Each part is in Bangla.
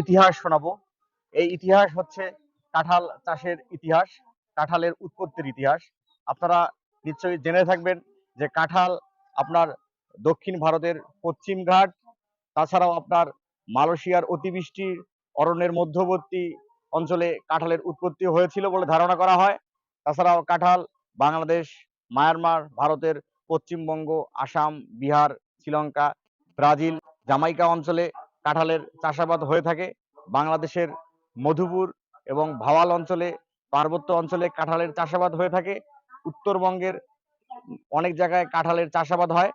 ইতিহাস শোনাবো। এই ইতিহাস হচ্ছে কাঁঠাল চাষের ইতিহাস, কাঁঠালের উৎপত্তির ইতিহাস। আপনারা নিশ্চয়ই জেনে থাকবেন যে কাঁঠাল আপনার দক্ষিণ ভারতের পশ্চিম ঘাট, তাছাড়াও আপনার মালয়েশিয়ার অতিবৃষ্টি, অরণ্যের মধ্যবর্তী অঞ্চলে কাঁঠালের উৎপত্তি হয়েছিল বলে ধারণা করা হয়। তাছাড়াও কাঁঠাল বাংলাদেশ, মায়ানমার, ভারতের পশ্চিমবঙ্গ, আসাম, বিহার, শ্রীলঙ্কা, ব্রাজিল জামাইকা অঞ্চলে কাঁঠালের চাষাবাদ হয়ে থাকে। বাংলাদেশের মধুপুর এবং ভাওয়াল অঞ্চলে, পার্বত্য অঞ্চলে কাঁঠালের চাষাবাদ হয়ে থাকে। উত্তরবঙ্গের অনেক জায়গায় কাঁঠালের চাষাবাদ হয়।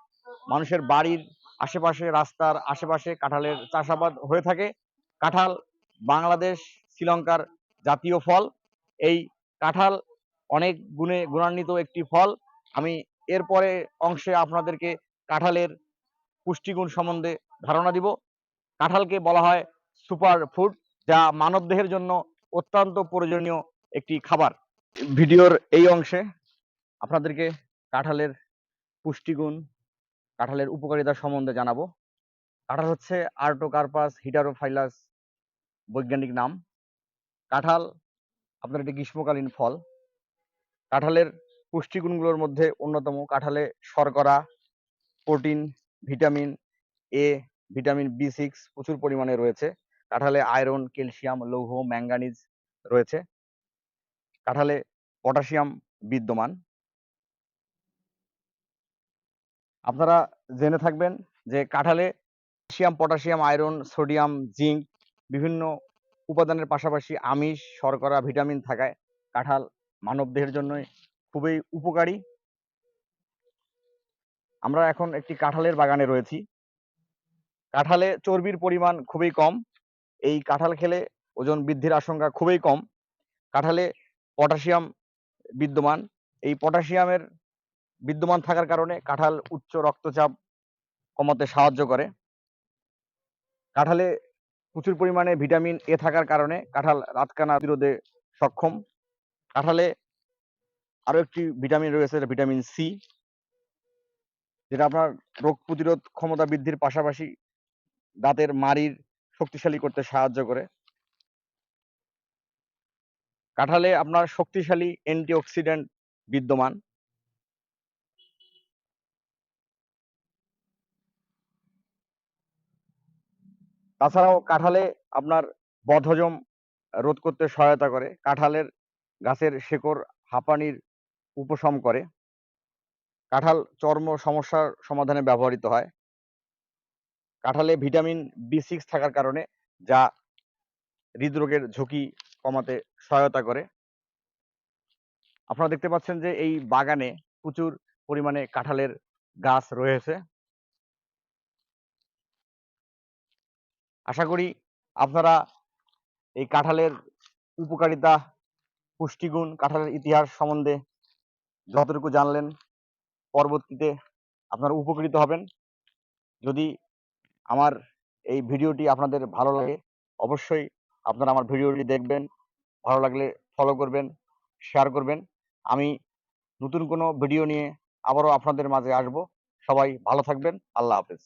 মানুষের বাড়ির আশেপাশে, রাস্তার আশেপাশে কাঁঠালের চাষাবাদ হয়ে থাকে। কাঁঠাল বাংলাদেশ, শ্রীলঙ্কার জাতীয় ফল। এই কাঁঠাল অনেক গুণে গুণান্বিত একটি ফল। আমি এরপরে অংশে আপনাদেরকে কাঁঠালের পুষ্টিগুণ সম্বন্ধে ধারণা দিব। কাঁঠালকে বলা হয় সুপার ফুড, যা মানবদেহের জন্য অত্যন্ত প্রয়োজনীয় একটি খাবার। ভিডিওর এই অংশে আপনাদেরকে কাঁঠালের পুষ্টিগুণ, কাঁঠালের উপকারিতা সম্বন্ধে জানাব। কাঁঠাল হচ্ছে আর্টোকার্পাস হিটারোফাইলাস বৈজ্ঞানিক নাম। কাঁঠাল আপনার একটি গ্রীষ্মকালীন ফল। কাঁঠালের পুষ্টিগুণগুলোর মধ্যে অন্যতম কাঁঠালে শর্করা, protein, vitamin A vitamin B six প্রচুর পরিমাণে রয়েছে। কাঁঠালে আয়রন ক্যালসিয়াম লৌহ ম্যাঙ্গানিজ রয়েছে। কাঁঠালে পটাশিয়াম বিদ্যমান। আপনারা জেনে থাকবেন যে কাঁঠালে calcium potassium iron sodium zinc বিভিন্ন উপাদানের পাশাপাশি আমিষ, শর্করা ভিটামিন থাকায় কাঁঠাল মানবদেহের জন্য খুবই উপকারী। আমরা এখন একটি কাঁঠালের বাগানে রয়েছি। কাঁঠালে চর্বির পরিমাণ খুবই কম। এই কাঁঠাল খেলে ওজন বৃদ্ধির আশঙ্কা খুবই কম। কাঁঠালে পটাশিয়াম বিদ্যমান। এই পটাশিয়ামের বিদ্যমান থাকার কারণে কাঁঠাল উচ্চ রক্তচাপ কমাতে সাহায্য করে। কাঁঠালে প্রচুর পরিমাণে ভিটামিন এ থাকার কারণে কাঁঠাল রাতকানা বিরোধে সক্ষম। কাঁঠালে আরও একটি ভিটামিন রয়েছে ভিটামিন সি, যেটা আপনার রোগ প্রতিরোধ ক্ষমতা বৃদ্ধির পাশাপাশি দাঁতের মাড়ির শক্তিশালী করতে সাহায্য করে। কাঁঠালে আপনার শক্তিশালী অ্যান্টিঅক্সিডেন্ট বিদ্যমান। তাছাড়াও কাঁঠালে আপনার বদহজম রোধ করতে সহায়তা করে। কাঁঠালের গাছের শেকড় হাঁপানির উপশম করে। কাঁঠাল চর্ম সমস্যার সমাধানে ব্যবহৃত হয়। কাঁঠালে ভিটামিন বি সিক্স থাকার কারণে যা হৃদরোগের ঝুঁকি কমাতে সহায়তা করে। আপনারা দেখতে পাচ্ছেন যে এই বাগানে প্রচুর পরিমাণে কাঁঠালের গাছ রয়েছে। আশা করি আপনারা এই কাঁঠালের উপকারিতা, পুষ্টিগুণ, কাঁঠালের ইতিহাস সম্বন্ধে যতটুকু জানলেন, পরবর্তীতে আপনারা উপকৃত হবেন। যদি আমার এই ভিডিওটি আপনাদের ভালো লাগে অবশ্যই আপনারা আমার ভিডিওটি দেখবেন ভালো লাগলে ফলো করবেন শেয়ার করবেন। আমি নতুন কোনো ভিডিও নিয়ে আবারও আপনাদের মাঝে আসব। সবাই ভালো থাকবেন আল্লাহ হাফেজ।